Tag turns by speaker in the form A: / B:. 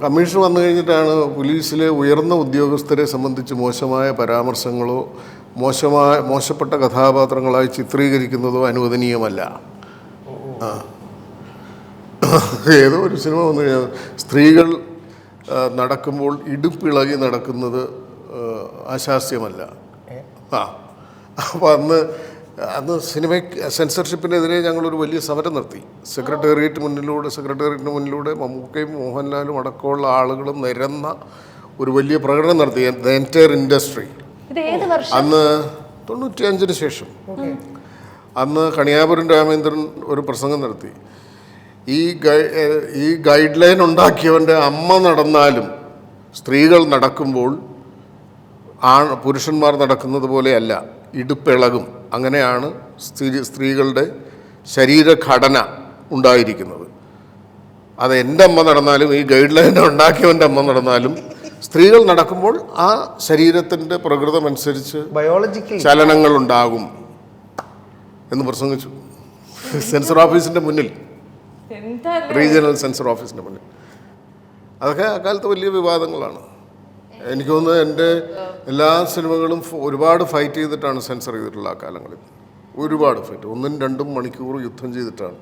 A: Commission വന്നു കഴിഞ്ഞിട്ടാണ് പോലീസിലെ ഉയർന്ന ഉദ്യോഗസ്ഥരെ സംബന്ധിച്ച് മോശമായ പരാമർശങ്ങളോ മോശമായ മോശപ്പെട്ട കഥാപാത്രങ്ങളായി ചിത്രീകരിക്കുന്നതോ അനുവദനീയമല്ല. ഏതോ ഒരു സിനിമ വന്നു കഴിഞ്ഞാൽ സ്ത്രീകൾ നടക്കുമ്പോൾ ഇടുപ്പിളകി നടക്കുന്നത് അശാസ്യമല്ല ആ. അപ്പം അന്ന് അന്ന് സിനിമ സെൻസർഷിപ്പിനെതിരെ ഞങ്ങളൊരു വലിയ സമരം നടത്തി സെക്രട്ടേറിയറ്റ് മുന്നിലൂടെ സെക്രട്ടേറിയറ്റിന് മുന്നിലൂടെ മമ്മൂക്കയും മോഹൻലാലും അടക്കമുള്ള ആളുകളും നിരന്ന ഒരു വലിയ പ്രകടനം നടത്തി. The entire industry. അന്ന് തൊണ്ണൂറ്റിയഞ്ചിന് ശേഷം. അന്ന് കണിയാപുരം രാമേന്ദ്രൻ ഒരു പ്രസംഗം നടത്തി. ഈ ഗൈ ഈ ഗൈഡ് ലൈൻ ഉണ്ടാക്കിയവന്റെ അമ്മ നടന്നാലും സ്ത്രീകൾ നടക്കുമ്പോൾ ആ പുരുഷന്മാർ നടക്കുന്നത് പോലെയല്ല. ഇടുപ്പിളകും. അങ്ങനെയാണ് സ്ത്രീ സ്ത്രീകളുടെ ശരീരഘടന ഉണ്ടായിരിക്കുന്നത്. അത് എന്റെ അമ്മ നടന്നാലും ഈ ഗൈഡ് ലൈൻ ഉണ്ടാക്കിയവന്റെ അമ്മ നടന്നാലും സ്ത്രീകൾ നടക്കുമ്പോൾ ആ ശരീരത്തിന്റെ പ്രകൃതമനുസരിച്ച്
B: ബയോളജിക്കൽ
A: ചലനങ്ങൾ ഉണ്ടാകും എന്ന് പ്രസംഗിച്ചു. സെൻസർ ഓഫീസിന്റെ മുന്നിൽ.
C: എന്താ
A: റീജിയണൽ സെൻസർ ഓഫീസിന്റെ മുന്നിൽ. അതൊക്കെ അക്കാലത്ത് വലിയ വിവാദങ്ങളാണ്. എനിക്ക് തോന്നുന്നു എന്റെ എല്ലാ സിനിമകളും ഒരുപാട് ഫൈറ്റ് ചെയ്തിട്ടാണ് സെൻസർ ചെയ്തിട്ടുള്ള ആ കാലങ്ങളിൽ. ഒരുപാട് ഫൈറ്റ്. ഒന്നും രണ്ടും മണിക്കൂർ യുദ്ധം ചെയ്തിട്ടാണ്.